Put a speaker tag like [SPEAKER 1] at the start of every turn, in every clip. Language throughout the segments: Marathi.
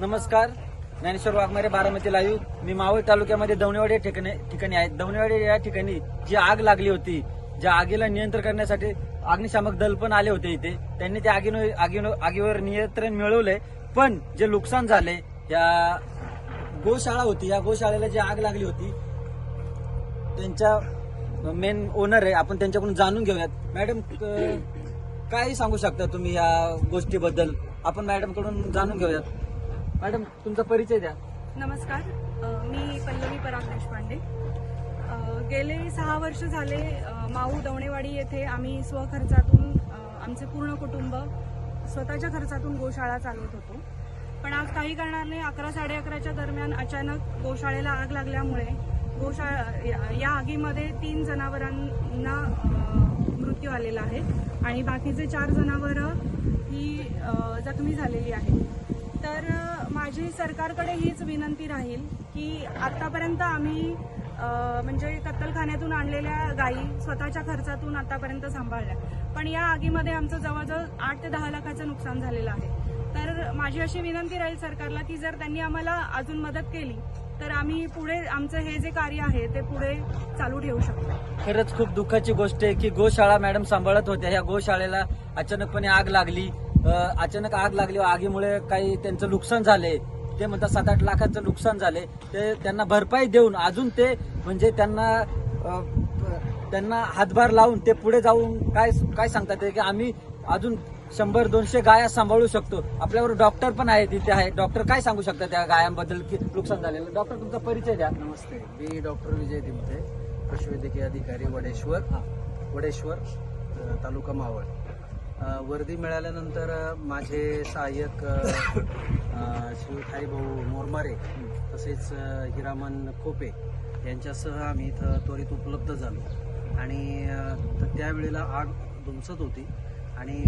[SPEAKER 1] नमस्कार. ज्ञानेश्वर वाघमारे बारामती लाईव्ह. मी मावळ तालुक्यामध्ये दवणेवाडी या ठिकाणी ठिकाणी आहे. दवणेवाडी या ठिकाणी जी आग लागली होती ज्या आगीला नियंत्रण करण्यासाठी अग्निशामक दल पण आले होते इथे. त्यांनी त्या आगीनो आगीनो आगीवर नियंत्रण मिळवलंय. पण जे नुकसान झाले या गोशाळा होती या गोशाळेला जी आग लागली होती त्यांच्या मेन ओनर आहे. आपण त्यांच्याकडून जाणून घेऊयात. मॅडम काय सांगू शकता तुम्ही या गोष्टीबद्दल? आपण मॅडमकडून जाणून घेऊयात. मॅडम तुमचा परिचय द्या.
[SPEAKER 2] नमस्कार. अ, मी पल्लवी पराग देशपांडे. अ, गेले सहा वर्ष झाले अ, माऊ दवणेवाडी येथे आम्ही स्वखर्चातून अ, आमचे पूर्ण कुटुंब स्वतःच्या खर्चातून गोशाळा चालवत होतो. पण आज काही कारणाने अकरा साडे अकराच्या दरम्यान अचानक गोशाळेला आग लागल्यामुळे गोशाळा या- या आगीमध्ये तीन जनावरांना अ, मृत्यू आलेला आहे. आणि बाकीचे चार जनावरं ही जखमी झालेली आहेत तर माझी सरकारकडे हीच विनंती राहील की आतापर्यंत आम्ही म्हणजे कत्तलखान्यातून आणलेल्या गायी स्वतःच्या खर्चातून आतापर्यंत सांभाळल्या. पण या आगीमध्ये आमचं जवळजवळ आठ ते दहा लाखाचं नुकसान झालेलं आहे. तर माझी अशी विनंती राहील सरकारला की जर त्यांनी आम्हाला अजून मदत केली तर आम्ही पुढे आमचं हे जे कार्य आहे ते पुढे चालू ठेवू शकतो.
[SPEAKER 1] खरंच खूप दुःखाची गोष्ट आहे की गोशाळा मॅडम सांभाळत होत्या. या गोशाळेला अचानकपणे आग लागली. अचानक आग लागली. आगीमुळे काही त्यांचं नुकसान झाले. ते म्हणतात सात आठ लाखाचं नुकसान झाले. ते त्यांना भरपाई देऊन अजून ते म्हणजे त्यांना त्यांना हातभार लावून ते पुढे जाऊन काय काय सांगतात ते की आम्ही अजून शंभर दोनशे गाया सांभाळू शकतो. आपल्यावर डॉक्टर पण आहेत इथे आहे डॉक्टर काय सांगू शकतात त्या गायांबद्दल? की नुकसान झालेलं? डॉक्टर तुमचा परिचय द्या.
[SPEAKER 3] नमस्ते. मी डॉक्टर विजय दिमते पशुवैद्यकीय अधिकारी वडेश्वर वडेश्वर तालुका मावळ. वर्दी मिळाल्यानंतर माझे सहाय्यक शिवखाई भाऊ मोरमारे तसेच हिरामन खोपे यांच्यासह आम्ही इथं त्वरित उपलब्ध झालो. आणि त्यावेळेला आग धुमसत होती. आणि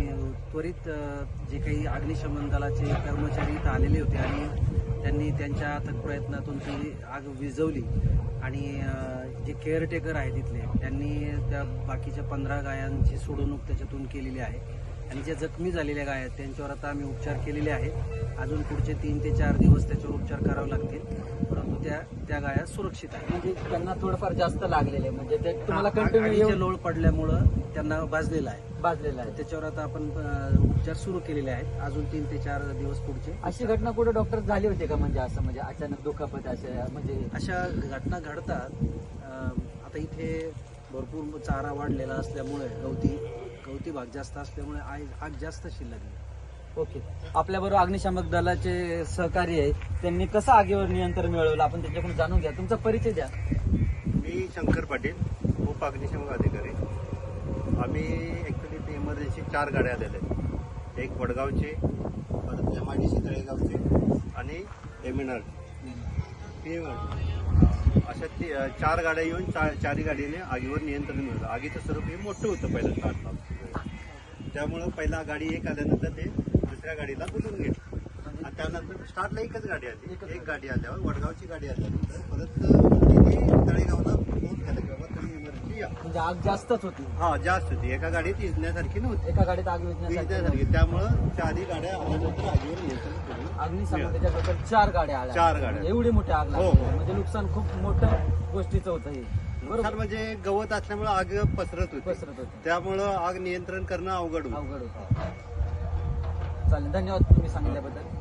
[SPEAKER 3] त्वरित जे काही अग्निशमन दलाचे कर्मचारी इथं आलेले होते आणि त्यांनी त्यांच्या अथक प्रयत्नातून ती आग विझवली. आणि जे केअरटेकर आहे तिथले त्यांनी त्या बाकीच्या पंधरा गायांची सोडवणूक त्याच्यातून केलेली आहे. आणि ज्या जखमी झालेल्या गाय आहेत त्यांच्यावर आता आम्ही उपचार केलेले आहेत. अजून पुढचे तीन ते चार दिवस त्याच्यावर उपचार करावे लागतील. परंतु त्या त्या गाया सुरक्षित आहेत.
[SPEAKER 1] म्हणजे त्यांना थोडंफार जास्त लागलेले म्हणजे ते तुम्हाला कंटिन्यू
[SPEAKER 3] लोळ पडल्यामुळं त्यांना भाजलेला आहे.
[SPEAKER 1] भाजलेलं आहे.
[SPEAKER 3] त्याच्यावर आता आपण उपचार सुरू केलेले आहेत. अजून तीन ते चार दिवस पुढचे.
[SPEAKER 1] अशी घटना कुठे डॉक्टर झाली होती का? म्हणजे असं म्हणजे अचानक दुखापत असे म्हणजे
[SPEAKER 3] अशा घटना घडतात. आता इथे भरपूर चारा वाढलेला असल्यामुळे गवती गवती भाग जास्त असल्यामुळे आग आग जास्त शिल्लक आहे.
[SPEAKER 1] ओके. आपल्या बरोबर अग्निशामक दलाचे सहकारी आहे त्यांनी कसं आगीवर नियंत्रण मिळवलं? आपण त्याच्याकडून जाणून घ्या. तुमचा परिचय द्या.
[SPEAKER 4] मी शंकर पाटील उप अग्निशमक अधिकारी. आम्ही ॲक्च्युली ते इमर्जन्सी चार गाड्या आलेल्या आहेत एक वडगावचे परत एम आय डी सी तळेगावचे आणि एमिनार पी एम अशा ती चार गाड्या येऊन चा चारही गाडीने आगीवर नियंत्रण मिळवलं. आगीचं स्वरूप हे मोठं होतं पहिलं स्टार्टला त्यामुळं पहिला गाडी एक आल्यानंतर ते दुसऱ्या गाडीला बोलून घेतलं. आणि त्यानंतर स्टार्टला एकच गाडी आली. एक गाडी आल्यावर वडगावची गाडी आल्यानंतर परत तळेगावला फोन केला की बाबा तुम्ही इमर्जन्सी या.
[SPEAKER 1] म्हणजे आग जास्तच होती.
[SPEAKER 4] हा जास्त होती. एका गाडीत इजण्यासारखी नव्हती.
[SPEAKER 1] एका गाडीत आग विझण्यासाठी
[SPEAKER 4] इजण्यासारखी. त्यामुळं चारही गाड्या आल्यानंतर आगीवर नियंत्रण करून
[SPEAKER 1] अग्निशामक त्याच्याबद्दल चार गाड्या आल्या.
[SPEAKER 4] चार गाड्या.
[SPEAKER 1] एवढी मोठी आग
[SPEAKER 4] हो,
[SPEAKER 1] लागली.
[SPEAKER 4] हो.
[SPEAKER 1] म्हणजे नुकसान खूप मोठं गोष्टीचं होतं हे.
[SPEAKER 4] नुकसान
[SPEAKER 1] बरोबर
[SPEAKER 4] म्हणजे गवत असल्यामुळे आग पसरत होती.
[SPEAKER 1] पसरत होतं.
[SPEAKER 4] त्यामुळं आग नियंत्रण करणं अवघड होतं.
[SPEAKER 1] अवघड होतं. चालेल धन्यवाद तुम्ही सांगितल्याबद्दल.